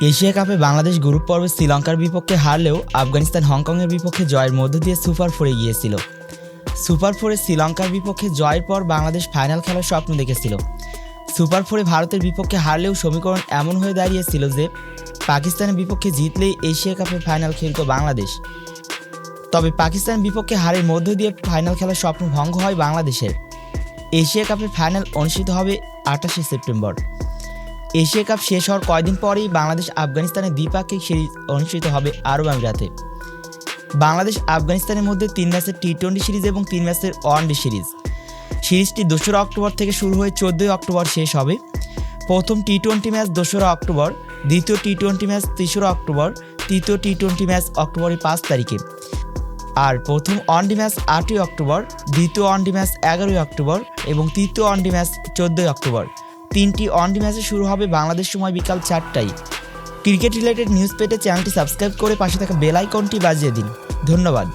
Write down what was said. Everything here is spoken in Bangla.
এশিয়া কাপে বাংলাদেশ গ্রুপ পর্বে শ্রীলঙ্কার বিপক্ষে হারলেও আফগানিস্তান হংকংয়ের বিপক্ষে জয়ের মধ্য দিয়ে সুপার ফোরে গিয়েছিল। সুপার ফোরে শ্রীলঙ্কার বিপক্ষে জয়ের পর বাংলাদেশ ফাইনাল খেলার স্বপ্ন দেখেছিল। সুপার ফোরে ভারতের বিপক্ষে হারলেও সমীকরণ এমন হয়ে দাঁড়িয়েছিল যে, পাকিস্তানের বিপক্ষে জিতলেই এশিয়া কাপে ফাইনাল খেলত বাংলাদেশ। তবে পাকিস্তানের বিপক্ষে হারের মধ্য দিয়ে ফাইনাল খেলার স্বপ্ন ভঙ্গ হয় বাংলাদেশের। এশিয়া কাপের ফাইনাল অনুষ্ঠিত হবে আঠাশে সেপ্টেম্বর। এশিয়া কাপ শেষ হওয়ার কয়েকদিন পরেই বাংলাদেশ আফগানিস্তানের দ্বিপাক্ষিক সিরিজ অনুষ্ঠিত হবে আরব আমিরাতে। বাংলাদেশ আফগানিস্তানের মধ্যে তিন ম্যাচের টি টোয়েন্টি সিরিজ এবং তিন ম্যাচের ওয়ানডে সিরিজ। সিরিজটি দোসরা অক্টোবর থেকে শুরু হয়ে চোদ্দোই অক্টোবর শেষ হবে। প্রথম টি টোয়েন্টি ম্যাচ দোসরা অক্টোবর, দ্বিতীয় টি টোয়েন্টি ম্যাচ তেসরা অক্টোবর, তৃতীয় টি টোয়েন্টি ম্যাচ অক্টোবরের পাঁচ তারিখে। আর প্রথম ওয়ানডে ম্যাচ আটই অক্টোবর, দ্বিতীয় ওয়ানডে ম্যাচ এগারোই অক্টোবর এবং তৃতীয় ওয়ানডে ম্যাচ চোদ্দোই অক্টোবর। তিনটি ওয়ানডে ম্যাচে শুরু হবে বাংলাদেশ সময় বিকাল চারটায়। ক্রিকেট রিলেটেড নিউজ পেতে চ্যানেলটি সাবস্ক্রাইব করে পাশে থাকা বেল আইকনটি বাজিয়ে দিন। ধন্যবাদ।